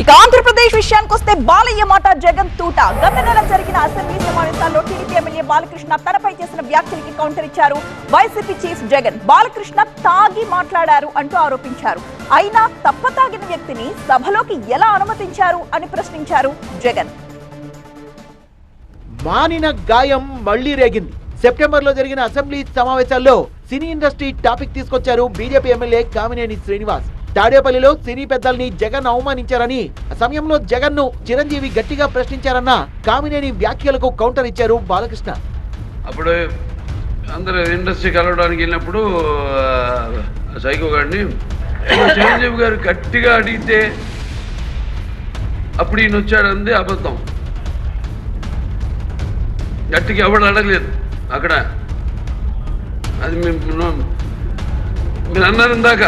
ఇక ఆంధ్రప్రదేశ్ విషయానికి వస్తే బాలయ్య మాట జగన్ తూట. గత నెల జరిగిన అసెంబ్లీ సమావేశాల్లో టీడీపీ ఎమ్మెల్యే బాలకృష్ణ తనపై చేసిన వ్యాఖ్యలకి కౌంటర్ ఇచ్చారు. YCP chief Jagan. బాలకృష్ణ తాగి మాట్లాడారు అంటూ ఆరోపించారు. అయినా తప్పతాగిన వ్యక్తిని సభలోకి ఎలా అనుమతించారు అని ప్రశ్నించారు జగన్. మానిన గాయం మళ్ళీ రేగింది. సెప్టెంబర్లో జరిగిన అసెంబ్లీ సమావేశాల్లో సినీ ఇండస్ట్రీ టాపిక్ తీసుకొచ్చారు బీజేపీ ఎమ్మెల్యే కామినేని శ్రీనివాస్. తాడేపల్లిలో సినీ పెద్దల్ని జగన్ అవమానించారని ఆ సమయంలో జగన్ను చిరంజీవి గట్టిగా ప్రశ్నించారన్న కామినేని వ్యాఖ్యలకు కౌంటర్ ఇచ్చారు బాలకృష్ణ. అప్పుడు అందరూ ఇండస్ట్రీ కలవడానికి వెళ్ళినప్పుడు సైకో గారిని చిరంజీవి గారు గట్టిగా అడిగితే అప్పుడు ఈయన వచ్చాడంది అబద్ధం. గట్టిగా ఎవడు అడగలేదు అక్కడ. అది మేము మీరు అన్నారు ఇందాక.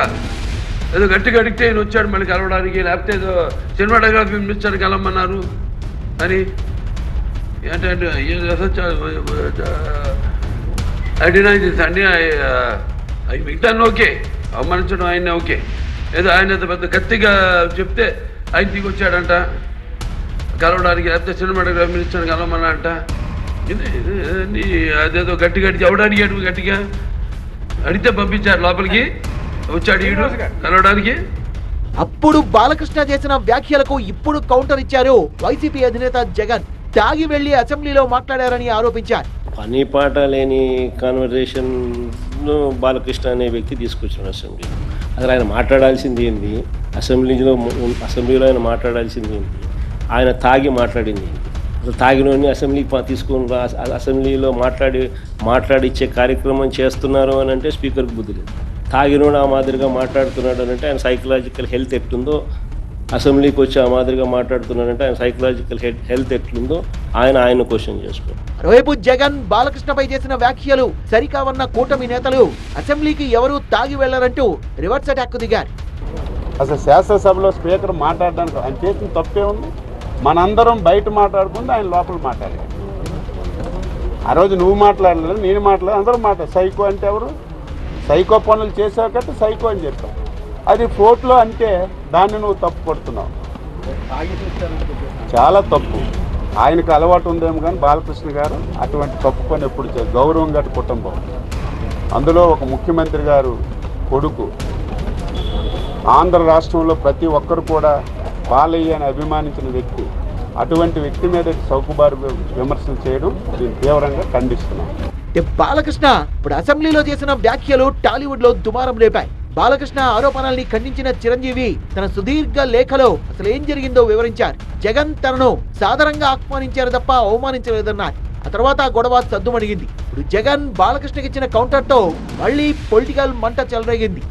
ఏదో గట్టిగా అడిగితే ఈయన వచ్చాడు మళ్ళీ కలవడానికి లేకపోతే ఏదో సినిమాటోగ్రఫీ మినిస్టర్ కలవమన్నారు. అని ఏంటంటే అడిగినా అండి. అవి మిగతాన్ని ఓకే అవమానించడం ఆయన ఓకే. ఏదో ఆయన పెద్ద గట్టిగా చెప్తే ఆయన దిగి వచ్చాడంట. కలవడానికి లేకపోతే సినిమాటోగ్రఫీ మినిస్టర్ కలవమన్నా ఇది ఇది అదేదో గట్టిగా అడిగి ఎవడు అడిగాడు గట్టిగా? అడిగితే పంపించారు లోపలికి. వచ్చాడు ఈడు. కలవడానికి? అప్పుడు బాలకృష్ణ చేసిన వ్యాఖ్యలకు ఇప్పుడు కౌంటర్ ఇచ్చారు వైసీపీ అధినేత జగన్. తాగి వెళ్ళి అసెంబ్లీలో మాట్లాడారని ఆరోపించారు. పని పాట లేని కాన్వర్జేషన్ బాలకృష్ణ అనే వ్యక్తి తీసుకొచ్చాడు అసెంబ్లీ అసలు ఆయన మాట్లాడాల్సింది ఏంది? అసెంబ్లీలో అసెంబ్లీలో ఆయన మాట్లాడాల్సింది ఏంది? ఆయన తాగి మాట్లాడింది అసలు తాగినోని అసెంబ్లీకి పా- తీసుకొని అసెంబ్లీలో మాట్లాడి మాట్లాడిచ్చే కార్యక్రమం చేస్తున్నారు అని అంటే స్పీకర్కి బుద్ధి లేదు. తాగినోడు ఆ మాదిరిగా మాట్లాడుతున్నాడు అని అంటే ఆయన సైకలాజికల్ హెల్త్ ఎట్లుందో అసెంబ్లీకి వచ్చి ఆ మాదిరిగా మాట్లాడుతున్నాడంటే ఆయన సైకలాజికల్ హెల్త్ ఎట్లుందో ఆయన ఆయన క్వశ్చన్ చేసుకో. మరోవైపు జగన్ బాలకృష్ణపై చేసిన వ్యాఖ్యలు సరికావన్న కూటమి నేతలు అసెంబ్లీకి ఎవరూ తాగి వెళ్ళరంటూ రివర్స్ అటాక్ దిగారు. అసలు శాసనసభలో స్పీకర్ మాట్లాడడానికి ఆయన చేసిన తప్పే ఉంది. మనందరం బయట మాట్లాడుకుంటే ఆయన లోపల మాట్లాడాలి ఆ రోజు నువ్వు మాట్లాడలేదు నేను మాట్లాడలేదు అందరూ మాట్లాడు సైకో అంటే ఎవరు? సైకో పనులు చేసావు కదా సైకో అని చెప్పావు అది కోర్టులో అంటే దాన్ని నువ్వు తప్పు పడుతున్నావు చాలా తప్పు. ఆయనకు అలవాటు ఉందేమో కానీ బాలకృష్ణ గారు అటువంటి తప్పు పని ఎప్పుడు గౌరవం గట్టి కుటుంబం. అందులో ఒక ముఖ్యమంత్రి గారు కొడుకు. ఆంధ్ర రాష్ట్రంలో ప్రతి ఒక్కరు కూడా బాలయ్య అని అభిమానించిన వ్యక్తి. అటువంటి వ్యక్తి మీద చౌకబారు విమర్శలు చేయడం నేను తీవ్రంగా ఖండిస్తున్నాం. బాలకృష్ణ ఇప్పుడు అసెంబ్లీలో చేసిన వ్యాఖ్యలు టాలీవుడ్లో దుమారం లేపాయి. బాలకృష్ణ ఆరోపణల్ని ఖండించిన చిరంజీవి తన సుదీర్ఘ లేఖలో అసలు ఏం జరిగిందో వివరించారు. జగన్ తనను సాధారణంగా ఆహ్వానించారు తప్ప అవమానించలేదన్నారు. ఆ తర్వాత ఆ గొడవ సద్దుమణిగింది. ఇప్పుడు జగన్ బాలకృష్ణకి ఇచ్చిన కౌంటర్తో మళ్ళీ పొలిటికల్ మంట చెలరేగింది.